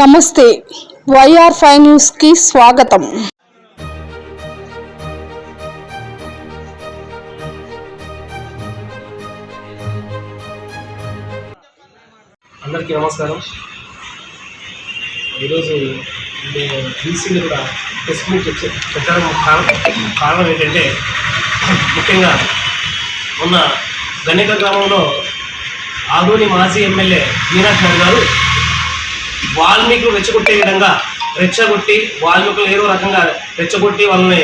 నమస్తే. YR five న్యూస్కి స్వాగతం. అందరికీ నమస్కారం. ఈరోజు బీసీలు కూడా ప్రెస్ మీట్ పెట్టడం కారణం కారణం ఏంటంటే ముఖ్యంగా మొన్న గణిక గ్రామంలో ఆదోని మాజీ ఎమ్మెల్యే మీనాక్షి గారు వాల్మీకులు రెచ్చగొట్టే విధంగా రెచ్చగొట్టి వాల్మీకులు ఏదో రకంగా రెచ్చగొట్టి వాళ్ళని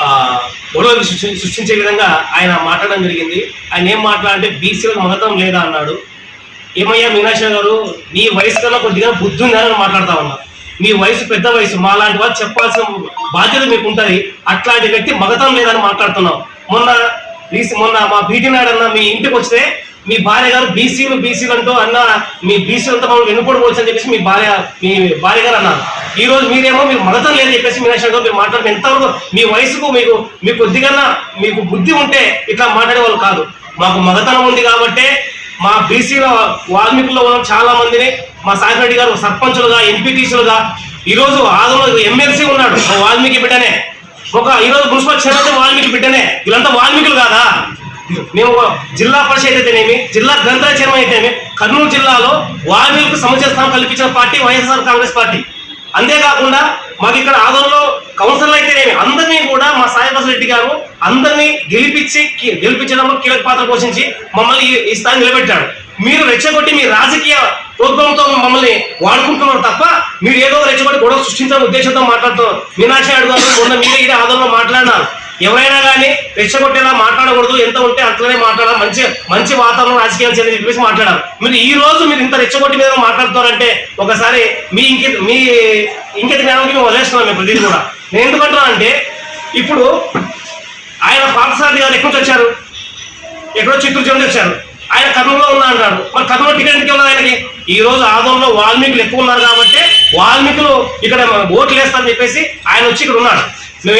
ఆ, గొడవలు సృష్టి సృష్టించే విధంగా ఆయన మాట్లాడడం జరిగింది. ఆయన ఏం మాట్లాడంటే బీసీలకు మగతం లేదా అన్నాడు. ఏమయ్యా మీనాక్ష గారు నీ వయసు కన్నా కొద్దిగా బుద్ధి ఉందని మాట్లాడతా ఉన్నా మీ వయసు పెద్ద వయసు మా లాంటి వాళ్ళు చెప్పాల్సిన బాధ్యత మీకు ఉంటుంది. అట్లాంటి వ్యక్తి మగతం లేదని మాట్లాడుతున్నాం. మొన్న రీసెంట్ మొన్న మా బీటీ నాయుడు అన్న మీ ఇంటికి వస్తే మీ భార్య గారు బీసీలు బీసీలు అంటూ అన్న మీ బీసీలు అంతా మనం వెనుకోకపోవచ్చు అని చెప్పేసి మీ భార్య మీ భార్య గారు అన్నారు. ఈ రోజు మీరేమో మీకు మగతం లేదని చెప్పేసి మీ గారు మీరు మాట్లాడిన ఎంతవరకు మీ వయసుకు మీకు మీకు కొద్దిగా మీకు బుద్ధి ఉంటే ఇట్లా మాట్లాడే వాళ్ళు కాదు. మాకు మగతనం ఉంది కాబట్టే మా బీసీల వాల్మీకుల్లో ఉన్న చాలా మందిని మా సాయిరెడ్డి గారు సర్పంచులుగా ఎంపీటీసీలుగా ఈరోజు ఆదంలో ఎమ్మెల్సీ ఉన్నాడు వాల్మీకి బిడ్డనే. ఒక ఈరోజు మున్సిపల్ చైర్మన్ వాల్మీకి బిడ్డనే. వీళ్ళంతా వాల్మీకులు కాదా? మేము జిల్లా పరిషత్ అయితేనేమి జిల్లా గ్రంథాలయ చైర్మన్ అయితేనేమి కర్నూలు జిల్లాలో వాల్మీకి సముచిత స్థానం కల్పించిన పార్టీ వైఎస్ఆర్ కాంగ్రెస్ పార్టీ. అంతేకాకుండా మాకు ఇక్కడ ఆదంలో కౌన్సిలర్ అయితేనేమి అందరినీ కూడా మా సాయిబాస రెడ్డి గారు అందరినీ గెలిపించి గెలిపించడంలో కీలక పాత్ర పోషించి మమ్మల్ని ఈ- స్థాయి నిలబెట్టాడు. మీరు రెచ్చగొట్టి మీ రాజకీయ ప్రోగ్రాంతో మమ్మల్ని వాడుకుంటున్నారు తప్ప మీరు ఏదో రెచ్చగొట్టి గొడవ సృష్టించాలని ఉద్దేశంతో మాట్లాడుతున్నారు. మీనాక్షి నాయుడు గారు మొన్న మీరే ఇదే ఆదంలో మాట్లాడినారు. ఎవరైనా కానీ రెచ్చగొట్టేలా మాట్లాడకూడదు. ఎంత ఉంటే అట్లనే మాట్లాడాలి. మంచి మంచి వాతావరణం రాజకీయాలు చేయాలని చెప్పేసి మాట్లాడారు మీరు ఈ రోజు మీరు ఇంత రెచ్చగొట్టి మీద మాట్లాడుతున్నారంటే ఒకసారి మీ ఇంకి మీ ఇంకిత జ్ఞానానికి మేము వదిలేస్తున్నాం మేము ప్రతిదీ కూడా. నేను ఎందుకంటున్నా అంటే ఇప్పుడు ఆయన పాఠశాల గారు ఎక్కడి నుంచి వచ్చారు? ఎక్కడో చిత్తూరు చెంది వచ్చారు. ఆయన కర్నూలులో ఉన్నా అంటారు మరి కర్నూలు టికెట్ ఎందుకు ఉన్నది ఆయనకి? ఈ రోజు ఆదంలో వాల్మీకులు ఎక్కువ ఉన్నారు కాబట్టి వాల్మీకులు ఇక్కడ ఓట్లు వేస్తారని చెప్పేసి ఆయన వచ్చి ఇక్కడ ఉన్నాడు. మేము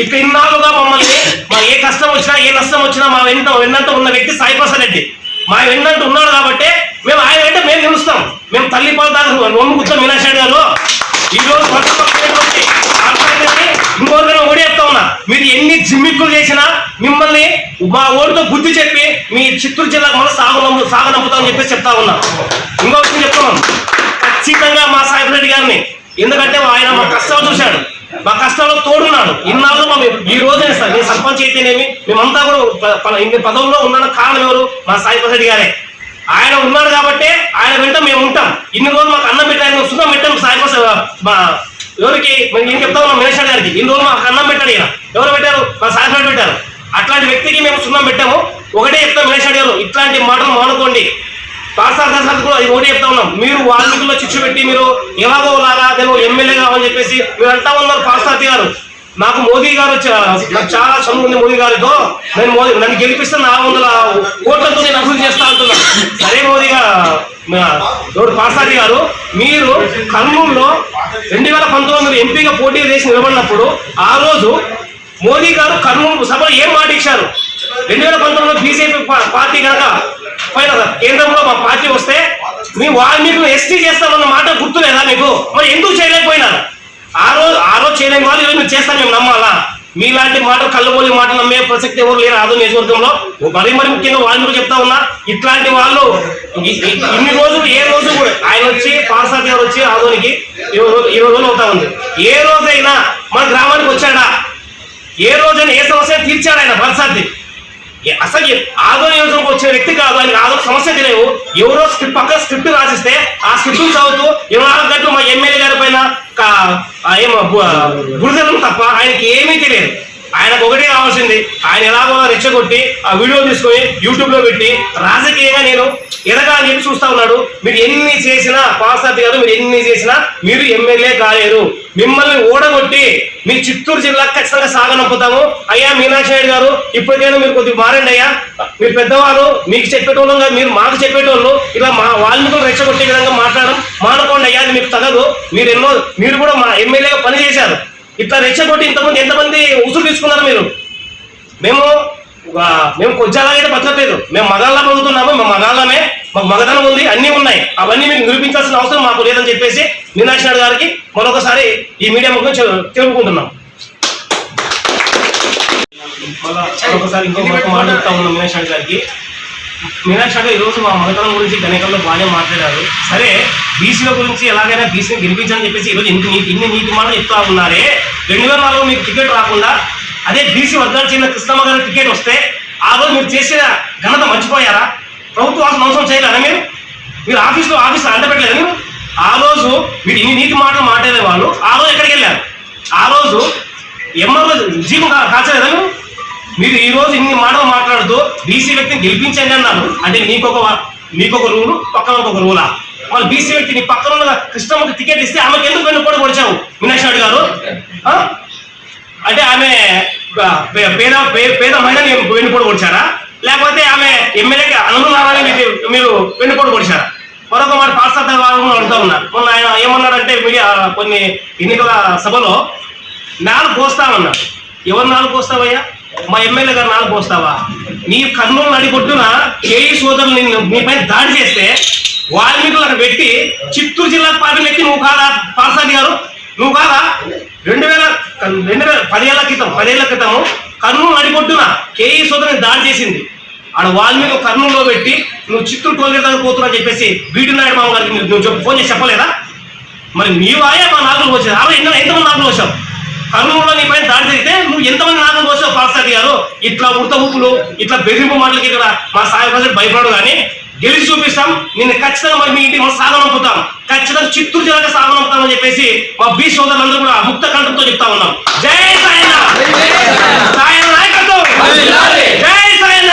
ఇప్పుడు ఇన్నాళ్ళుగా మమ్మల్ని మా ఏ కష్టం వచ్చినా ఏ నష్టం వచ్చినా మా వెంట వెన్నంట ఉన్న వ్యక్తి సాయిప్రసాద్ రెడ్డి. మా వెన్నంట ఉన్నాడు కాబట్టి మేము ఆయన వెంట మేము నిలుస్తాం. మేము తల్లి పాలు దాకా నొమ్ము కూర్చోం మీనాక్షి గారు ఈ రోజు ఇంకోరికైనా ఓడి చెప్తా ఉన్నా. మీరు ఎన్ని జిమ్మిక్కులు చేసినా మిమ్మల్ని మా ఓడితో బుద్ధి చెప్పి మీ చిత్తూరు జిల్లాకు మళ్ళీ సాగు నమ్ము సాగు నమ్ముతామని చెప్పేసి చెప్తా ఉన్నా. ఇంకో విషయం చెప్తున్నాం ఖచ్చితంగా మా సాయిబ్రెడ్డి గారిని ఎందుకంటే ఆయన మా కష్టాలు చూశాడు. మా కష్టాల్లో తోడున్నాడు. ఇన్నాళ్ళు మా ఈ రోజే సార్? నేను సర్పంచ్ అయితేనేమి? మేమంతా కూడా ప- ఇన్ని పదవుల్లో ఉండడానికి కారణం ఎవరు? మా సాయి ప్రసాద్ గారే. ఆయన ఉన్నాడు కాబట్టి ఆయన వెంట మేము ఉంటాం. ఇన్ని రోజులు మాకు అన్నం పెట్టారు సున్నం పెట్టాం సాయి ప్రసాద్ మా ఎవరికి? నేను చెప్తా ఉన్నాం మేనేశ్వర్ గారికి. ఇన్ని రోజులు మాకు అన్నం పెట్టాడు ఈయన. ఎవరు పెట్టారు? మా సాయి ప్రసాద్ పెట్టారు. అట్లాంటి వ్యక్తికి మేము సున్నం పెట్టాము. ఒకటే చెప్తాం మేనేశ్వర్ గారు ఇట్లాంటి మాటలు మానుకోండి. పాఠశాల దశలకు కూడా అది ఒకటి చెప్తా ఉన్నాం. మీరు వాల్మీకుల్లో చిచ్చు పెట్టి మీరు ఎలాగో లాగా నేను ఎమ్మెల్యే కావాలని చెప్పేసి మీరు అంటా ఉన్నారు పాఠశాల గారు. నాకు మోదీ గారు చా- నాకు చాలా చదువు ఉంది మోదీ గారితో నేను మోదీ నన్ను గెలిపిస్తే నాలుగు వందల కోట్లతో నేను అభివృద్ధి చేస్తా అంటున్నాను సరే మోదీ గారు పాసారి గారు మీరు కర్నూలులో రెండు వేల పంతొమ్మిది ఎంపీగా పోటీ చేసి నిలబడినప్పుడు ఆ రోజు మోదీ గారు కర్నూలు సభలో ఏం మాట ఇచ్చారు రెండు వేల పంతొమ్మిదిలో బీజేపీ పార్టీ కనుక పైన కేంద్రంలో మా పార్టీ వస్తే మీ వాల్మీకులు ఎస్టీ చేస్తామన్న మాట గుర్తులేదా మీకు? మరి ఎందుకు చేయలేకపోయినారు? ఆ రోజు ఆ రోజు చేయలేని వాళ్ళు ఈరోజు మీరు చేస్తాం మేము నమ్మాలా? మీలాంటి మాటలు కళ్ళబోలి మాటలు నమ్మే ప్రసక్తి ఎవరు లేరు ఆదో నియోజకవర్గంలో. మరీ మరి ముఖ్యంగా వాళ్ళు చెప్తా ఉన్నా ఇట్లాంటి వాళ్ళు ఇన్ని రోజులు ఏ రోజు కూడా ఆయన వచ్చి పార్సాది గారు వచ్చి ఆదోనికి ఇరవై రోజులు ఇరవై రోజులు అవుతా ఉంది. ఏ రోజైనా మన గ్రామానికి వచ్చాడా? ఏ రోజైనా ఏ సమస్య తీర్చాడు ఆయన? పార్సాది అసలు ఆదో యోజనకు వచ్చిన వ్యక్తి కాదు ఆయన ఆదో సమస్య తెలియవు ఎవరో స్క్రిప్ట్ పక్క స్క్రిప్ట్ రాసిస్తే ఆ స్క్రిప్ట్ చదువుతూ ఇరవై నాలుగు గంటలు మా ఎమ్మెల్యే గారి పైన ఏమో గురుదలం తప్ప ఆయనకి ఏమీ తెలియదు. ఆయనకు ఒకటే కావాల్సింది. ఆయన ఎలాగో రెచ్చగొట్టి ఆ వీడియో తీసుకొని యూట్యూబ్లో పెట్టి రాజకీయంగా నేను ఎదగా అని చెప్పి చూస్తా ఉన్నాడు. మీరు ఎన్ని చేసినా పాసార్థి గారు మీరు ఎన్ని చేసినా మీరు ఎమ్మెల్యే కాలేరు. మిమ్మల్ని ఓడగొట్టి మీ చిత్తూరు జిల్లా ఖచ్చితంగా సాగనంపుతాము. అయ్యా మీనాక్షి నాయుడు గారు ఇప్పటికైనా మీరు కొద్దిగా మారండి అయ్యా. మీరు పెద్దవాళ్ళు మీకు చెప్పేటోళ్ళం కాదు, మీరు మాకు చెప్పేటోళ్ళు. ఇలా మా వాల్మీకులు రెచ్చగొట్టే విధంగా మాట్లాడడం మానుకోండి అయ్యా అది మీకు తగదు. మీరు ఎన్నో మీరు కూడా మా ఎమ్మెల్యేగా పనిచేశారు. ఇట్లా రెచ్చగొట్టి ఇంతమంది ఎంతమంది ఉసురు తీసుకున్నారు మీరు? మేము మేము కొంచెంలాగైతే బతకలేదు మేము మగాళ్ళ పొందుతున్నాము మా మగాళ్ళమే మాకు మగధనం ఉంది అన్నీ ఉన్నాయి. అవన్నీ మీకు నిరూపించాల్సిన అవసరం మాకు లేదని చెప్పేసి మీనాక్షి నాయుడు గారికి మరొకసారి ఈ మీడియా ముఖం తెలుపుకుంటున్నాం. మళ్ళీ మరొకసారి మాట చెప్తా ఉన్నాం మీనాక్షి నాయుడు గారికి. మీనాక్షి ఈ ఈరోజు మా మగతనం గురించి గణికల్లో బాగానే మాట్లాడారు. సరే బీసీల గురించి ఎలాగైనా బీసీని గెలిపించాలని చెప్పేసి ఈరోజు ఇంటి నీతి ఇన్ని నీతి మాటలు చెప్తా ఉన్నారే. రెండు వేల నాలుగు మీకు టికెట్ రాకుండా అదే బీసీ వర్గాలు చెందిన కృష్ణమ్మ గారు టికెట్ వస్తే ఆ రోజు మీరు చేసిన ఘనత మర్చిపోయారా? ప్రభుత్వ అసలు అవసరం చేయలేదా మీరు? మీరు ఆఫీస్లో ఆఫీస్ అంటపెట్టలేదు మీరు? ఆ రోజు మీరు ఇన్ని నీతి మాటలు మాట్లాడే వాళ్ళు ఆ రోజు ఎక్కడికి వెళ్ళారు? ఆ రోజు ఎంఆర్ఓ జీవం కాల్చలేదా మీరు? మీరు ఈ రోజు ఇన్ని మాటలు మాట్లాడుతూ బీసీ వ్యక్తిని గెలిపించండి అన్నారు. అంటే నీకొక నీకొక రూలు పక్కన ఒక రూలా? వాళ్ళు బీసీ వ్యక్తి నీ పక్కన ఉన్న కృష్ణమ్మకి టికెట్ ఇస్తే ఆమెకి ఎందుకు వెన్నుపోటు పొడిచావు? మీనాక్షి నాయుడు గారు? అంటే ఆమె పే- పేద పేద మహిళని వెన్నుపోటు పొడిచారా? లేకపోతే ఆమె ఎమ్మెల్యేకి అనుగుణాలని మీకు మీరు వెన్నుపోటు పొడిచారా? మరొక మాట పాఠశాల వారు అడుగుతా ఉన్నారు మొన్న ఆయన ఏమన్నాడంటే మీడియా కొన్ని ఎన్నికల సభలో నాలుగు పోస్తామన్నారు ఎవరు నాలుగు పోస్తావయ్యా? మా ఎమ్మెల్యే గారు నాలుగు పోస్తావా? నీ కర్నూలు నడిగొట్టున కేఈ సోదరులు నిన్ను పైన దాడి చేస్తే వాల్మీకులు అక్కడ పెట్టి చిత్తూరు జిల్లా పార్టీ ఎక్కి నువ్వు కాదా? పార్సాది గారు? నువ్వు కాదా? రెండు వేల రెండు వేల పదేళ్ళ క్రితం పదేళ్ళ క్రితము కర్నూలు నడిగొట్టున కేఈ సోదరుని దాడి చేసింది. ఆడ వాల్మీకి కర్నూలులో పెట్టి నువ్వు చిత్తూరు టోల్గేట్ దగ్గర పోతున్నా చెప్పేసి బీటీ నాయుడు మామ గారికి నువ్వు ఫోన్ చేసి చెప్పలేదా? మరి నీవాయే మా నాగులు వచ్చారు అలా ఎంత ఎంతమంది నాగులు వచ్చావు కర్నూలులో నీ పైన దాడి జరిగితే నువ్వు ఎంతమంది నాగం కోసం పాస్టర్ గారు? ఇట్లా ఉడత ఊపులు ఇట్లా బెదిరింపు మాటలకి ఇక్కడ మా సాయి ప్రజలు భయపడడు కానీ గెలిచి చూపిస్తాం. నిన్ను ఖచ్చితంగా మరి మీ ఇంటికి మనం సాగనంపుతాం. ఖచ్చితంగా చిత్తూరు జిల్లాకి సాగనంపుతాం అని చెప్పేసి మా బీ సోదరులందరూ కూడా ముక్త కంఠంతో చెప్తా ఉన్నాం. జై సాయన సాయన నాయకత్వం! జై సాయన